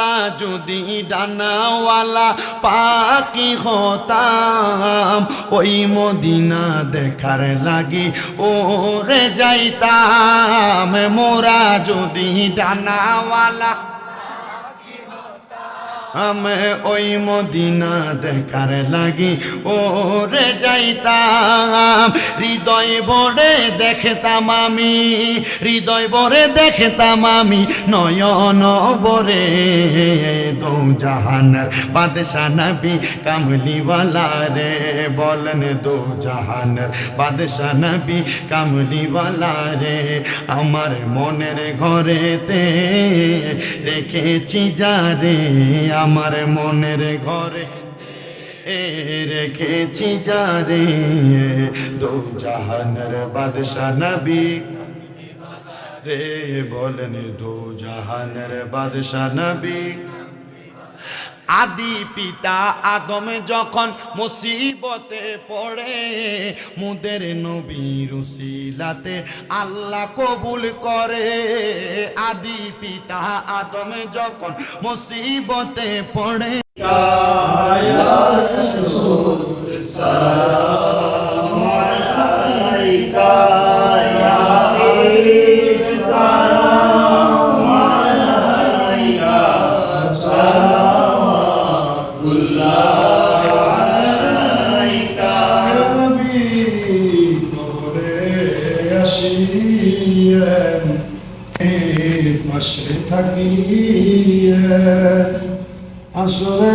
মোরা যদি ডানাওয়ালা পাকি হতাম ওই মদিনা দেখার লাগি ওরে যাইতাম। মোরা যদি ডানাওয়ালা আমি ওই মদিনা দেখার লাগি ওরে যাইতাম হৃদয় ভরে দেখতাম আমি হৃদয় ভরে দেখতাম আমি নয়ন বরে দৌ জাহানার বাদশা নবী কামলিওয়ালা রে বলেন দো জাহানার বাদশা নবী কামলিওয়ালা রে আমার মনের ঘরেতে রেখেছি যারে আমার মনের ঘরে রেখেছি যারে দু জাহানের বাদশা নবী। রে বলেন দু জাহানের বাদশা নবী। আদি পিতা আদমে যখন মুসিবতে পড়ে, মুদের নবী উসিলাতে আল্লাহ কবুল করে। আদি পিতা আদমে যখন মুসিবতে পড়ে নবী আসিয়েন এর পাশে থাকিয়েন। আসলে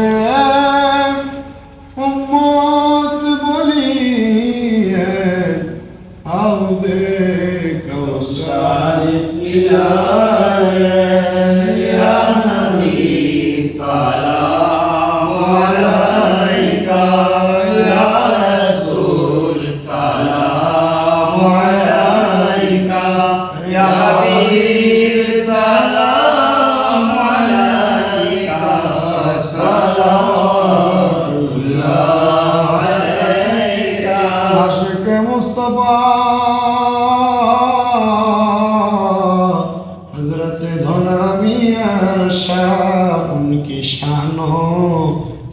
নামিয়া শাহ উনকি শান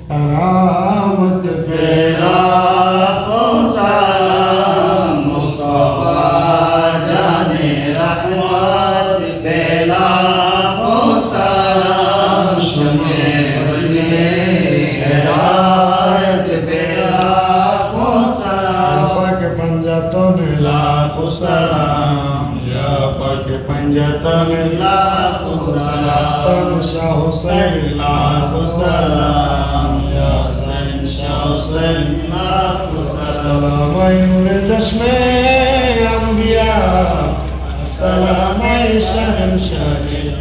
কারামত বেলা। পৌঁছালা মুস্তফা জানে রাহমাত लाख सलाम या पाक पंजतन लाख सलाम शाह हुसैन लाख सलाम या हुसैन शाह हुसैन लाख सलाम नूर चश्मे अंबिया सलाम शहनशाह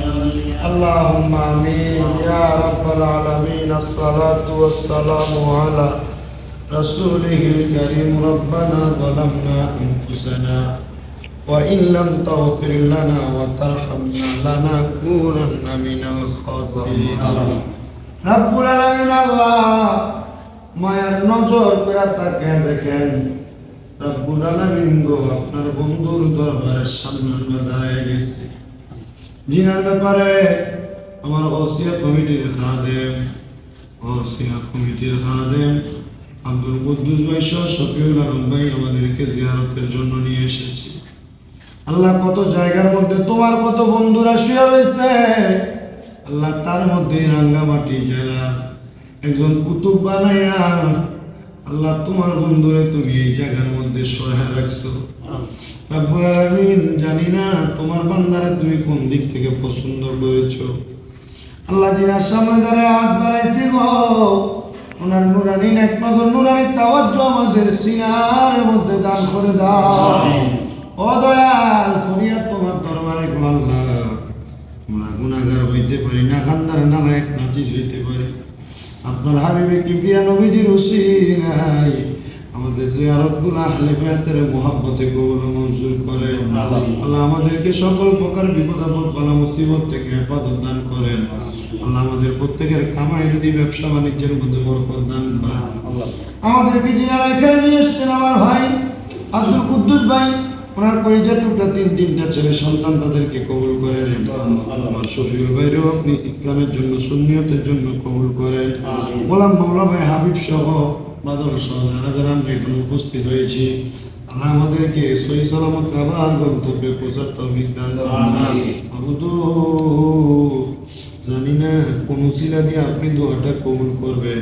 اللهم امين يا رب العالمين الصلاه والسلام على رسوله الكريم ربنا ظلمنا أنفسنا وإن لم تغفر لنا وترحمنا لنكونن من الخاسرين رب العالمين الله মায়ের নজর করে তাকে দেখেন রব্বুল আলামিন গো আপনার বন্ধুর দরবারের সামনে আমরা দাঁড়ায় গেছি জিনার ব্যাপারে আমার ওসিয়া কমিটির খাদেম ওসিয়া কমিটির খাদেম আব্দুল কুদ্দুস ভাই সহ শফিউল আলম ভাই আমাদেরকে জিয়ারতের জন্য নিয়ে এসেছি। আল্লাহ কত জায়গার মধ্যে তোমার কত বন্ধুরা শুয়ে রয়েছে। আল্লাহ তার মধ্যে রাঙ্গামাটি জেলা একজন কুতুব বানাইয়া আল্লাহ তোমার বন্ধুরে তুমি এই জায়গার মধ্যে সহায় রাখছো। রব্বুল আলামিন জানি না তোমার বান্দারা তুমি কোন দিক থেকে পছন্দ করেছ। আল্লাহ জিনার সামনে দাঁড়ায় হাত বাড়াইছি গো ওনার নুরানি এক নজর নুরানি তাওয়াজ্জু আমাদের সিনার মধ্যে দান করে দাও। ও দয়াল ফরিয়াদ তোমার দরবারে গো আল্লাহ। আমরা গুনাহগার হইতে পারি না খান্দার না লায়ক নাচিস হইতে পারি। আপনার হাবিবে কিবরিয়া নবীজির উসিলাই আমাদের জিয়ারতগুলা আহলে বেয়াতের মোহাব্বতে কবুল মঞ্জুর করেন। আল্লাহ আমাদেরকে সকল প্রকার বিপদ আপদ বালা মুসিবত থেকে হেফাজত দান প্রত্যেকের কামাই যদি ব্যবসা বাণিজ্যের মধ্যে বরকত দান আমাদেরকে যিনারা এখানে নিয়ে এসছেন আমার ভাই আব্দুল কুদ্দুস ভাই ওনার কয়েকটা টুকরা তিন তিনটা ছেলে সন্তান তাদেরকে কবুল করেন আমার শফিউল ভাইরেও আপনি ইসলামের জন্য সুন্নিয়তের জন্য কবুল করেন। গোলাম মাওলা ভাই হাবিব সহ বাদল সহ যারা যারা আমরা এখানে উপস্থিত হয়েছি আল্লাহ আমাদেরকে সই সালামত আবার গন্তব্যে পৌঁছার তৌফিক দান জানি না কোন শিলা দিয়ে আপনি দোয়াটা কবুল করবেন।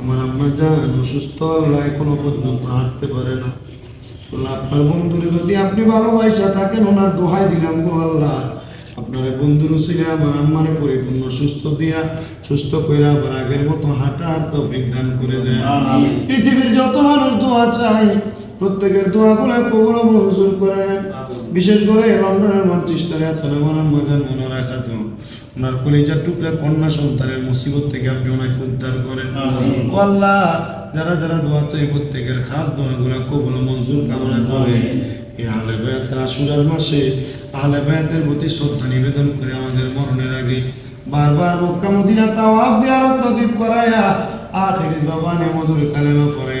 আমার আম্মা যান অসুস্থ আল্লাহ এখনও পর্যন্ত হাঁটতে পারে না। আল্লাহ আপনার বন্ধুরে যদি আপনি ভালোবাসা থাকেন ওনার দোহাই দিলাম গো আল্লাহ। আপনার বন্ধুর ছিল আমার আম্মারে পরিপূর্ণ সুস্থ দিয়া সুস্থ করে আবার আগের মতো হাঁটার তৌফিক দান করে দেয় পৃথিবীর যত মানুষ দোয়া চাই প্রত্যেকের দোয়াগুলো কবুল মঞ্জুর করে নেন। বিশেষ করে লন্ডনের ম্যানচেস্টারে আছেন আমার আম্মা যান ওনারা খাতুন ওনার কলিজার টুকরা কন্যা সন্তানের মুসিবত থেকে আপনি ওনাকে উদ্ধার করেন। ও আল্লাহ যারা যারা দোয়া চাই প্রত্যেকের খাস দোয়াগুলো কবুল মঞ্জুর কামনা করে। এই আহলে বায়াতের আশুরার মাসে আহলে বায়াতের প্রতি শ্রদ্ধা নিবেদন করে আমাদের মরণের আগে বারবার মক্কা মদিনা তাওয়াফ জিয়ারত নসিব করায়া আখির জবানে মধুর কালেমা পড়ে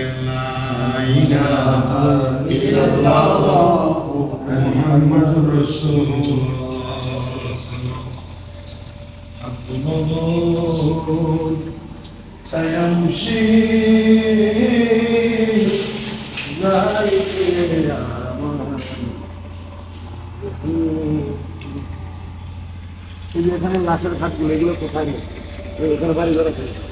এখানে লাশের খাটগুলো এগুলো কোথায়? নেই এখানে বাড়ি ঘর আছে।